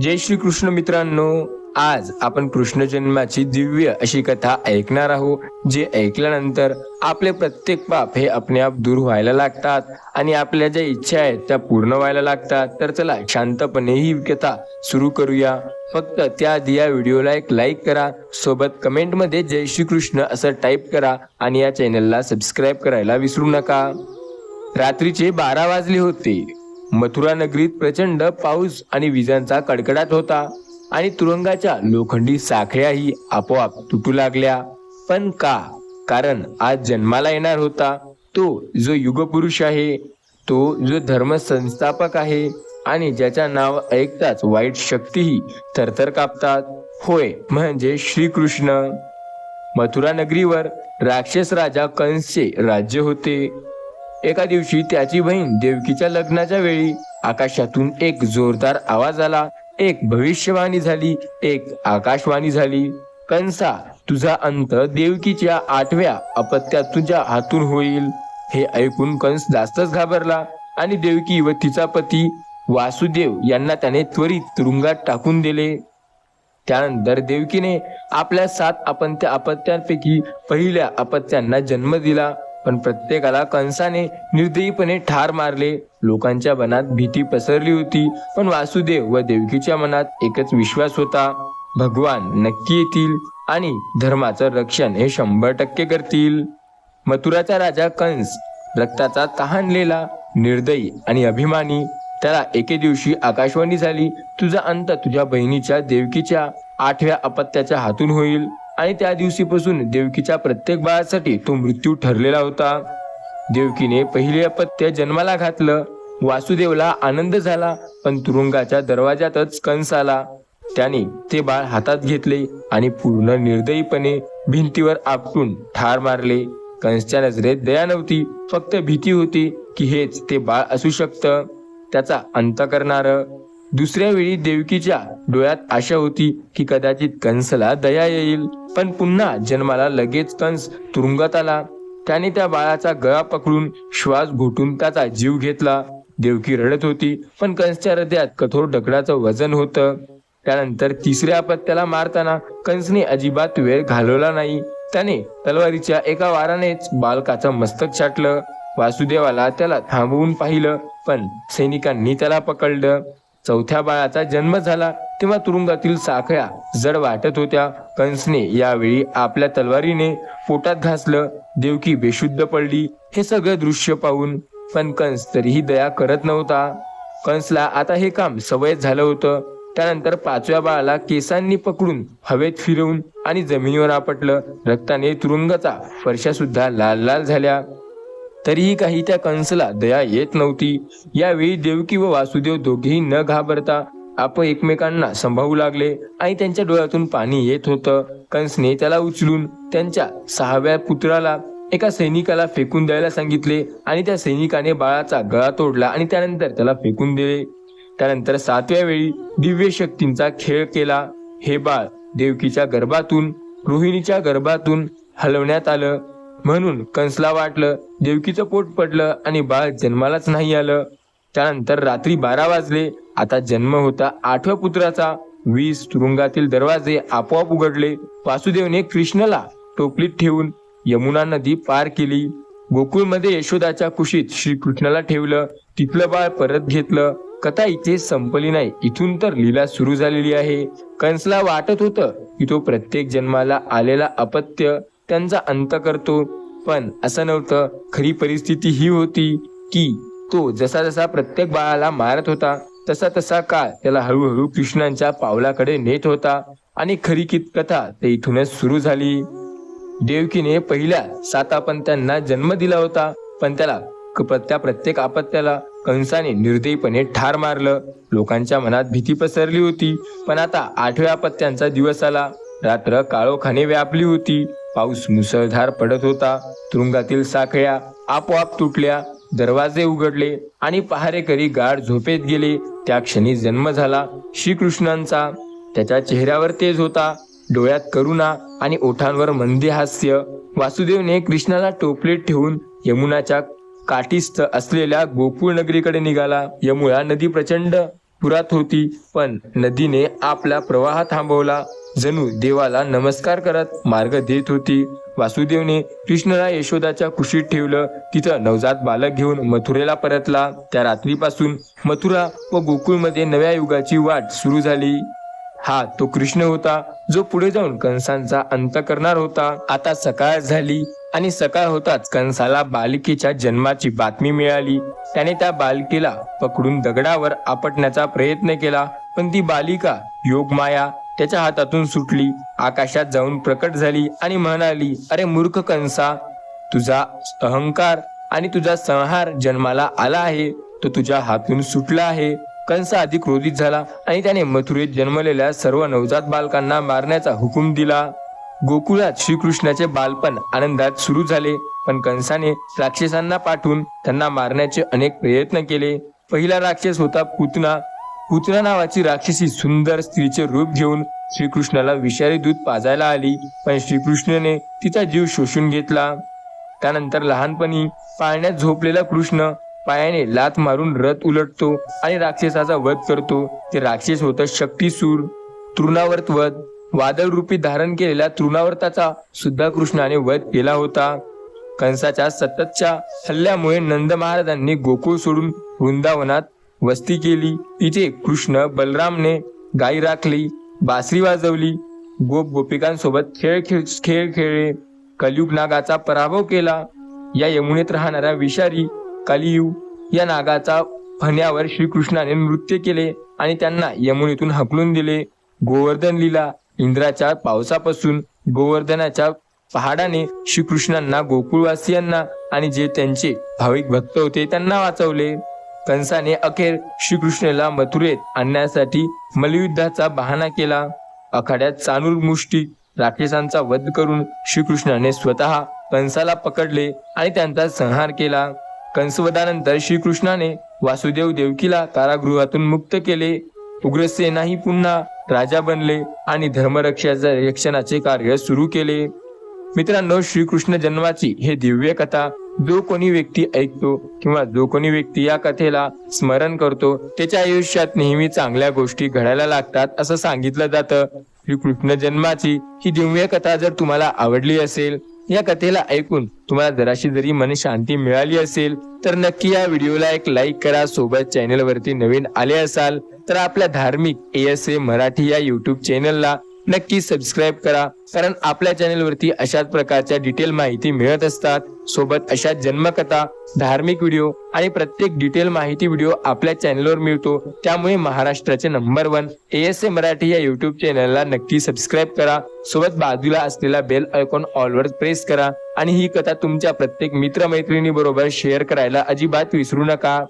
जय श्री कृष्ण मित्रांनो आज आपण कृष्ण जन्माची दिव्य अशी कथा ऐकणार आहोत जे ऐकल्यानंतर आपले प्रत्येक पाप हे आपले आप दूर व्हायला लागतात आणि आपल्या ज्या इच्छा आहेत त्या पूर्ण व्हायला लागतात. तर चला शांतपणे ही कथा सुरू करूया. फक्त त्याआधी या व्हिडिओला एक लाईक करा सोबत कमेंटमध्ये जय श्री कृष्ण असं टाईप करा आणि या चॅनलला सबस्क्राईब करायला विसरू नका. रात्रीचे बारा वाजले होते. मथुरा नगरीत प्रचंड पाऊस आणि विजांचा कडकडाट होता आणि तुरुंगाच्या लोखंडी साखळ्याही आपोआप तुटू लागल्या. पण का? कारण आज जन्माला येणार होता. तो जो युगपुरुष आहे तो जो धर्म संस्थापक आहे आणि ज्याच्या नाव ऐकताच वाईट शक्तीही थरथर कापतात. होय म्हणजे श्रीकृष्ण. मथुरा नगरीवर राक्षस राजा कंसचे राज्य होते. एका दिवशी त्याची बहीण देवकीच्या लग्नाच्या वेळी आकाशातून एक जोरदार आवाज आला. एक भविष्यवाणी झाली एक आकाशवाणी झाली. कंसा तुझा अंत देवकीच्या आठव्या अपत्यात तुझ्या हातून होईल. हे ऐकून कंस जास्तच घाबरला आणि देवकी व तिचा पती वासुदेव यांना त्याने त्वरित तुरुंगात टाकून दिले. त्यानंतर देवकीने आपल्या सात अपत्या अपत्यांपैकी पहिल्या अपत्यांना जन्म दिला. पण प्रत्येकाला कंसाने निर्दयीपणे ठार मारले. लोकांच्या मनात भीती पसरली होती पण वासुदेव व देवकीच्या मनात एकच विश्वास होता. भगवान नक्की येतील आणि धर्माचं रक्षण हे शंभर टक्के करतील. मथुराचा राजा कंस रक्ताचा तहानलेला निर्दयी आणि अभिमानी त्याला एके दिवशी आकाशवाणी झाली तुझा अंत तुझ्या बहिणीच्या देवकीच्या आठव्या अपत्याच्या हातून होईल. आणि त्या दिवशीपासून देवकीच्या प्रत्येक बाळासाठी तो मृत्यू ठरलेला होता. देवकीने पहिले अपत्य जन्माला घातलं. वासुदेवला आनंद झाला पण तुरुंगाच्या दरवाजातच कंस आला. त्याने ते बाळ हातात घेतले आणि पूर्ण निर्दयीपणे भिंतीवर आपटून ठार मारले. कंसच्या नजरेत दया नव्हती फक्त भीती होती की हेच ते बाळ असू शकतं. त्याचा अंत करणार दुसऱ्या वेळी देवकीच्या डोळ्यात आशा होती की कदाचित कंसला दया येईल. पण पुन्हा जन्माला लगेच कंस तुरुंगात आला. त्याने त्या बाळाचा गळा पकडून श्वास घोटून त्याचा जीव घेतला. देवकी रडत होती पण कंसच्या हृदयात कठोर दगडाचं वजन होतं. त्यानंतर तिसऱ्या अपत्याला मारताना कंसने अजिबात वेळ घालवला नाही. त्याने तलवारीच्या एका वारानेच बालकाचं मस्तक छाटलं. वासुदेवाला त्याला थांबवून पाहिलं पण सैनिकांनी त्याला पकडलं. चौथ्या बाळाचा जन्म झाला तेव्हा तुरुंगातील साखळ्या जड वाटत होत्या. कंसने यावेळी आपल्या तलवारीने पोटात घासलं. देवकी बेशुद्ध पडली. हे सगळं दृश्य पाहून पण कंस तरीही दया करत नव्हता. कंसला आता हे काम सवय झालं होतं. त्यानंतर पाचव्या बाळाला केसांनी पकडून हवेत फिरवून आणि जमिनीवर आपटलं. रक्ताने तुरुंगाचा फरशा सुद्धा लाल लाल झाल्या. तरीही काही त्या कंसला दया येत नव्हती. यावेळी देवकी व वासुदेव दोघेही न घाबरता आपण एकमेकांना संभावू लागले आणि त्यांच्या डोळ्यातून पाणी येत होतं. कंसने त्याला उचलून त्यांच्या सहाव्या पुत्राला एका सैनिकाला फेकून द्यायला सांगितले आणि त्या सैनिकाने बाळाचा गळा तोडला आणि त्यानंतर त्याला फेकून दिले. त्यानंतर सातव्या वेळी दिव्य शक्तींचा खेळ केला. हे बाळ देवकीच्या गर्भातून रोहिणीच्या गर्भातून हलवण्यात आलं. म्हणून कंसला वाटलं देवकीचं पोट पडलं आणि बाळ जन्मालाच नाही आलं. त्यानंतर रात्री बारा वाजले. आता जन्म होता आठव्या पुत्राचा. वीस तुरुंगातील दरवाजे आपोआप उघडले. वासुदेवने कृष्णाला टोपलीत ठेवून यमुना नदी पार केली. गोकुळमध्ये यशोदाच्या कुशीत श्रीकृष्णाला ठेवलं. तिथलं बाळ परत घेतलं. कथा इथे संपली नाही. इथून तर लीला सुरू झालेली आहे. कंसला वाटत होतं की तो प्रत्येक जन्माला आलेला अपत्य त्यांचा अंत करतो. पण असं नव्हतं. खरी परिस्थिती ही होती की तो जसा जसा प्रत्येक बाळाला मारत होता तसा तसा काळ त्याला हळूहळू कृष्णांच्या पावलाकडे नेत होता आणि खरी कित कथा ते इथूनच सुरू झाली. देवकीने पहिल्या सातपंत्यांना जन्म दिला होता पण त्याला क- त्या प्रत्येक आपत्याला कंसाने निर्दयीपणे ठार मारलं. लोकांच्या मनात भीती पसरली होती पण आता आठव्या आपत्यांचा दिवस आला. रात्र काळोखाने व्यापली होती. पाऊस मुसळधार पडत होता. तुरुंगातील साखळ्या आपोआप तुटल्या दरवाजे उघडले आणि पहारेकरी गाढ झोपेत गेले. त्या क्षणी जन्म झाला श्रीकृष्णांचा. त्याच्या चेहऱ्यावर तेज होता. डोळ्यात करुणा आणि ओठांवर मंदी हास्य. वासुदेवने कृष्णाला टोपलेत ठेवून यमुनाच्या काठीस्थ असलेल्या गोकुळ नगरीकडे निघाला. यमुना नदी प्रचंड पुरात होती पण नदीने आपला प्रवाह थांबवला. जणू देवाला नमस्कार करत मार्ग देत होती. वासुदेवने कृष्णला यशोदाच्या कुशीत ठेवलं. तिथं नवजात बालक घेऊन मथुरेला परतला. त्या रात्रीपासून मथुरा व गोकुळमध्ये नव्या युगाची वाट सुरू झाली. हा तो कृष्ण होता जो पुढे जाऊन कंसांचा अंत करणार होता. आता सकाळ झाली आणि सकाळ होताच कंसाला बालिकेच्या जन्माची बातमी मिळाली. त्याने त्या बालिकेला पकडून दगडावर आपटण्याचा प्रयत्न केला पण ती बालिका योगमाया त्याच्या हातातून सुटली. आकाशात जाऊन प्रकट झाली आणि म्हणाली अरे मूर्ख कंसा तुझा अहंकार आणि तुझा संहार जन्माला आला आहे. तो तुझ्या हातून सुटला आहे. कंस अधिक क्रोधित झाला आणि त्याने मथुरेत जन्मलेल्या सर्व नवजात बालकांना मारण्याचा हुकूम दिला. गोकुळात श्रीकृष्णाचे बालपण आनंदात सुरू झाले पण कंसाने राक्षसांना पाठवून त्यांना मारण्याचे अनेक प्रयत्न केले. पहिला राक्षस होता पुतना पुतना नावाची राक्षसी सुंदर स्त्रीचे रूप घेऊन श्रीकृष्णाला विषारी दूध पाजायला आली. पण श्रीकृष्णने तिचा जीव शोषून घेतला. त्यानंतर लहानपणी पाळण्यात झोपलेला कृष्ण पायाने लात मारून रथ उलटतो आणि राक्षसाचा वध करतो. ते राक्षस होत शक्तीसूर. तृणावर्त वध वादळ रूपी धारण केलेल्या तृणावर्ताचा सुद्धा कृष्णाने वध केला होता. कंसाच्या सततच्या हल्ल्यामुळे नंद महाराजांनी गोकुळ सोडून वृंदावनात वस्ती केली. तिथे कृष्ण बलरामने गाई राखली बासरी वाजवली. गोप गोपिकांसोबत खेळ खेळ खेळ खेळले. कलियुग नागाचा पराभव केला. या यमुनेत राहणाऱ्या विषारी कलियुग या नागाचा फण्यावर श्रीकृष्णाने नृत्य केले आणि त्यांना यमुनेतून हकलून दिले. गोवर्धन लिला इंद्राच्या पावसापासून गोवर्धनाच्या पहाडाने श्रीकृष्णांना गोकुळवासियांना आणि जे त्यांचे भाविक भक्त होते त्यांना वाचवले. कंसाने अखेर श्रीकृष्णाला मथुरेत आणण्यासाठी मलयुद्धाचा बहाणा केला. आखाड्यात चानूर मुष्टी राक्षसांचा वध करून श्रीकृष्णाने स्वतः कंसाला पकडले आणि त्यांचा संहार केला. कंसवधानंतर श्रीकृष्णाने वासुदेव देवकीला कारागृहातून मुक्त केले. उग्रसेनाही पुन्हा राजा बनले आणि धर्मरक्षाच्या रक्षणाचे कार्य सुरू केले. मित्रांनो श्रीकृष्ण जन्माची हे दिव्य कथा जो कोणी व्यक्ती ऐकतो किंवा जो कोणी व्यक्ती या कथेला स्मरण करतो त्याच्या आयुष्यात नेहमी चांगल्या गोष्टी घडायला लागतात असं सांगितलं जातं. श्रीकृष्ण जन्माची ही दिव्य कथा जर तुम्हाला आवडली असेल या कथेला ऐकून तुम्हाला जराशी जरी मन शांती मिळाली असेल तर नक्की या व्हिडिओला एक लाईक करा सोबत चॅनल वरती नवीन आले असाल तर आपल्या धार्मिक एस ए मराठी या युट्यूब चॅनलला नक्की सबस्क्राईब करा. कारण आपल्या चॅनलवरती अशाच प्रकारच्या डिटेल माहिती मिळत असतात. सोबत अशा जन्मकथा धार्मिक व्हिडिओ आणि प्रत्येक डिटेल माहिती व्हिडिओ आपल्या चॅनलवर मिळतो. त्यामुळे महाराष्ट्राचे number one A S A Marathi या युट्यूब चॅनलला नक्की सबस्क्राईब करा. सोबत बाजूला असलेला बेल आयकॉन ऑलवर प्रेस करा. आणि ही कथा तुमच्या प्रत्येक मित्रमैत्रिणी बरोबर शेअर करायला अजिबात विसरू नका.